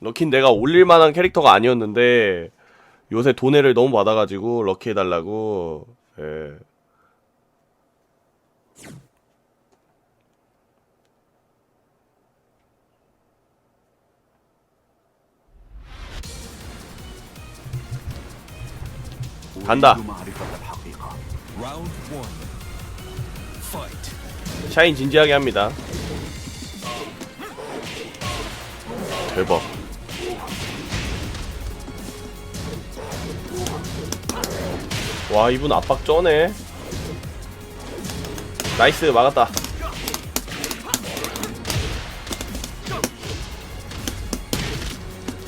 럭키는 내가 올릴만한 캐릭터가 아니었는데 요새 돈해를 너무 받아가지고 럭키 해달라고. 예. 간다. 샤인 진지하게 합니다. 대박. 와 이분 압박 쩌네. 나이스 막았다.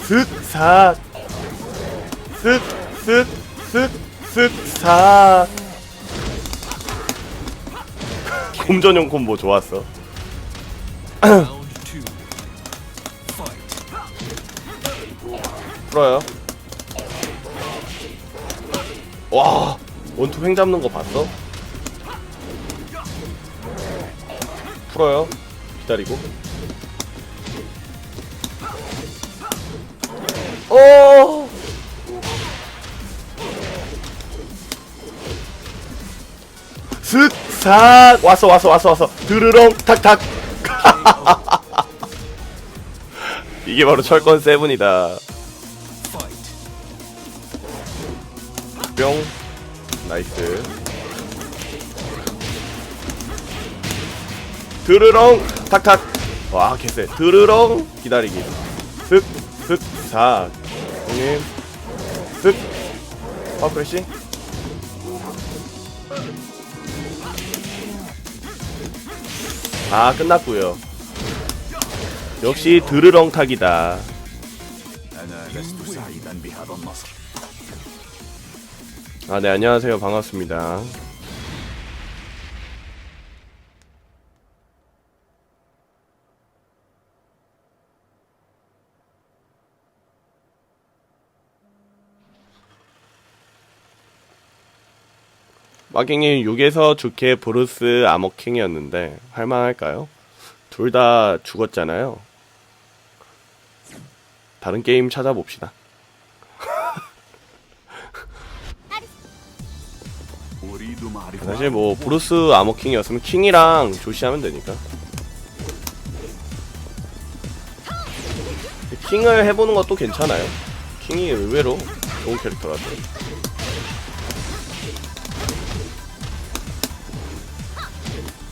슥삭 슥슥슥슥삭 곰전용 콤보 좋았어. 풀어요. 와, 원투 횡 잡는 거 봤어? 풀어요. 기다리고. 오! 슥삭 왔어 왔어 왔어 왔어 드르렁 탁탁 이게 바로 철권 세븐이다 뿅 나이스. 드르렁. 탁탁. 와 개쎄. 드르렁. 기다리기. 슥슥삭 형님. 슥. 어, 그렇지 아 끝났고요. 역시 드르렁 탁이다 아, 네, 안녕하세요. 반갑습니다. 마킹님 6에서 주캐 브루스 아머킹이었는데 할만할까요? 둘 다 죽었잖아요. 다른 게임 찾아봅시다. 사실 뭐 브루스 아머킹이었으면 킹이랑 조시하면 되니까. 킹을 해보는 것도 괜찮아요. 킹이 의외로 좋은 캐릭터라서.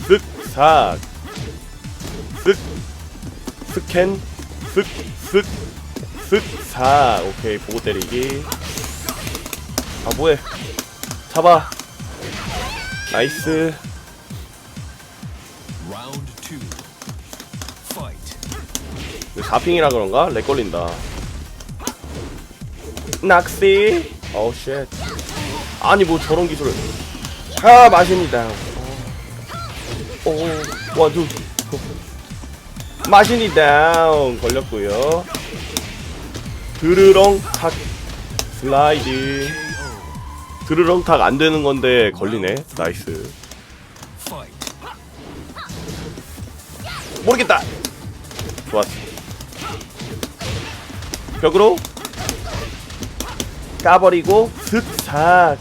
쓱삭 쓱 스캔. 쓱쓱 쓱삭 오케이 보고 때리기. 아 뭐해. 잡아 나이스. Fight. 4핑이라 그런가? 렉 걸린다. 낙시. 어우 쉣. 아니 뭐 저런 기술을. 아 마신이다. 오 와두 마신이 다운 걸렸고요. 드르렁 탁 슬라이드 드르렁 탁 안 되는 건데 걸리네 나이스. 모르겠다. 좋았어. 벽으로 까버리고 슥삭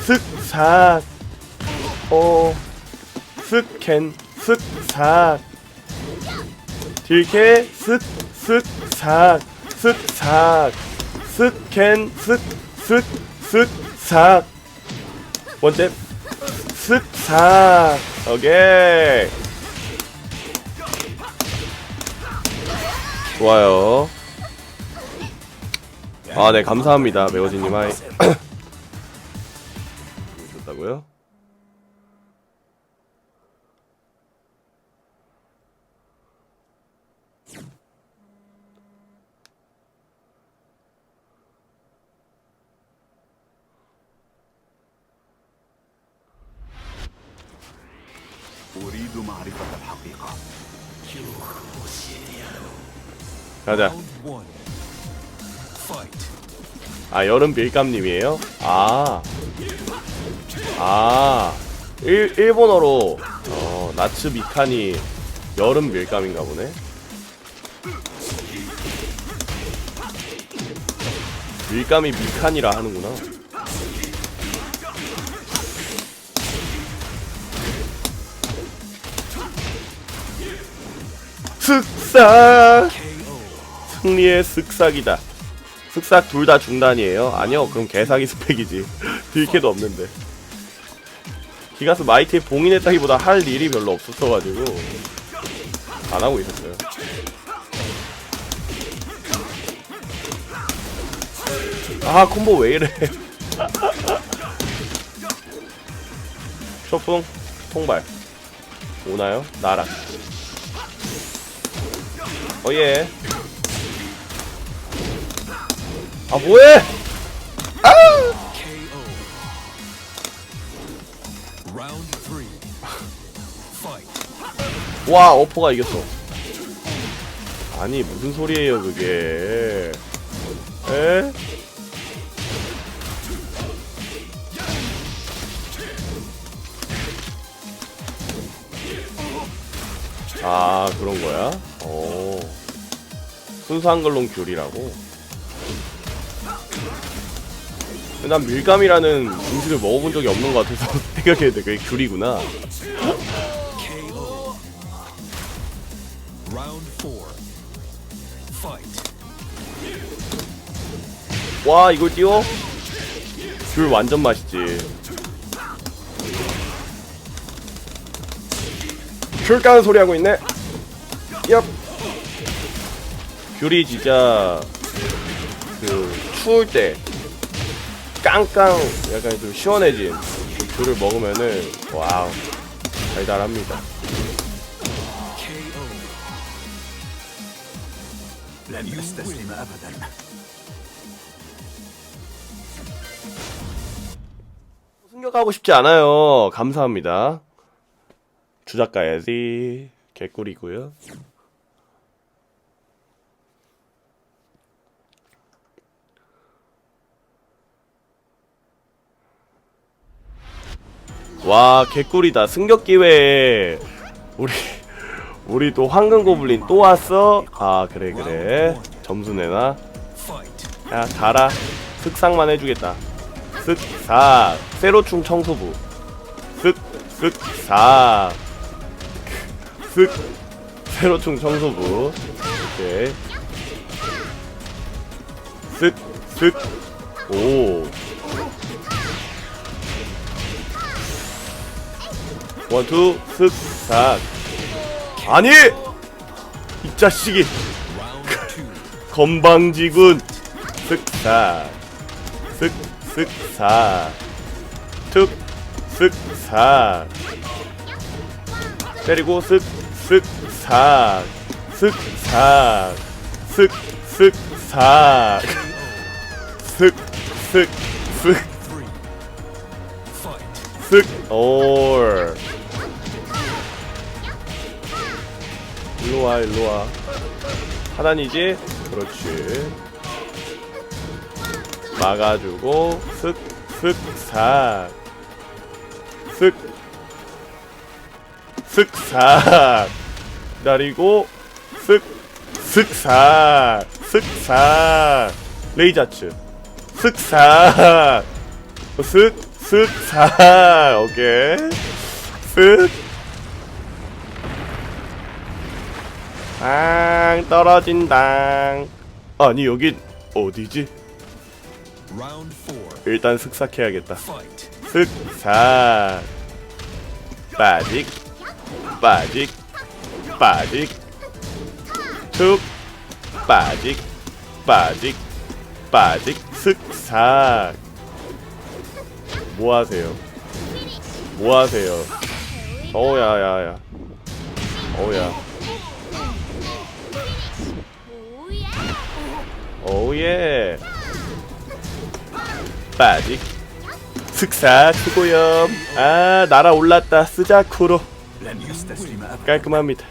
슥삭 어 스캔 슥삭 딜캐 슥슥삭 슥삭 스캔 슥슥 슥삭 번째 슥삭 오케이 좋아요. 아, 네, 감사합니다. 매워지님 하이. ルドマあり方だけか記憶を教えてやろう 가자. 아, 여름 밀감님이에요? 아. 아. 일, 일본어로, 어, 나츠 미칸이 여름 밀감인가 보네? 밀감이 미칸이라 하는구나. KO. 승리의 슥싹이다. 슥싹 둘 다 중단이에요? 아니요, 그럼 개사기 스펙이지. 딜캐도 없는데. 기가스 마이티에 봉인했다기보다 할 일이 별로 없었어가지고 안 하고 있었어요. 아 콤보 왜 이래? 쇼풍 통발 오나요? 나락. 어예. 아 뭐해? Fight. 와 어퍼가 이겼어. 아니 무슨 소리예요 그게? 에? 아 그런 거야? 오 순수한 걸론 귤이라고? 난 밀감이라는 음식을 먹어본 적이 없는 것 같아서 생각했는데 그게 귤이구나. 와 이걸 띄워? 귤 완전 맛있지 귤 까는 소리 하고 있네 귤이 진짜 그 추울 때 깡깡 약간 좀 시원해진 그 귤을 먹으면은 와우 달달합니다 KO. لن أستسلم أبدا 승격하고 싶지 않아요 감사합니다 주작 가야지 개꿀이고요 와 개꿀이다. 승격 기회에 우리 우리 또 황금 고블린 또 왔어? 아 그래 그래. 점수 내놔. 야 가라. 슥싹만 해주겠다. 슥싹 세로충 청소부. 슥 슥싹 슥 세로충 청소부. 오케이. 슥슥오 원투 슥싹 아니! 이 자식이. 건방지군. 쓱싹 쓱쓱싹 툭 쓱싹 때리고 쓱쓱싹 쓱쓱쓱 Three. Fight. 쓱, 올. 일로와, 일로와. 하단이지? 그렇지. 막아주고, 쓱, 쓱, 삭. 쓱, 쓱, 삭. 기다리고, 쓱, 쓱, 삭. 쓱, 삭. 레이자츠. 쓱, 삭. 쓱, 쓱, 삭. 오케이. 쓱. 앙, 떨어진당. 아니, 여기 어디지? 일단 슥삭해야겠다. 슥삭. 빠직. 빠직. 빠직. 툭. 빠직. 빠직. 빠직. 슥삭. 뭐 하세요? 뭐 하세요? 어우야, 야, 야. 어우야. 오예 빠지 슥사 최고염. 아 날아올랐다. 쓰자쿠로. 깔끔합니다.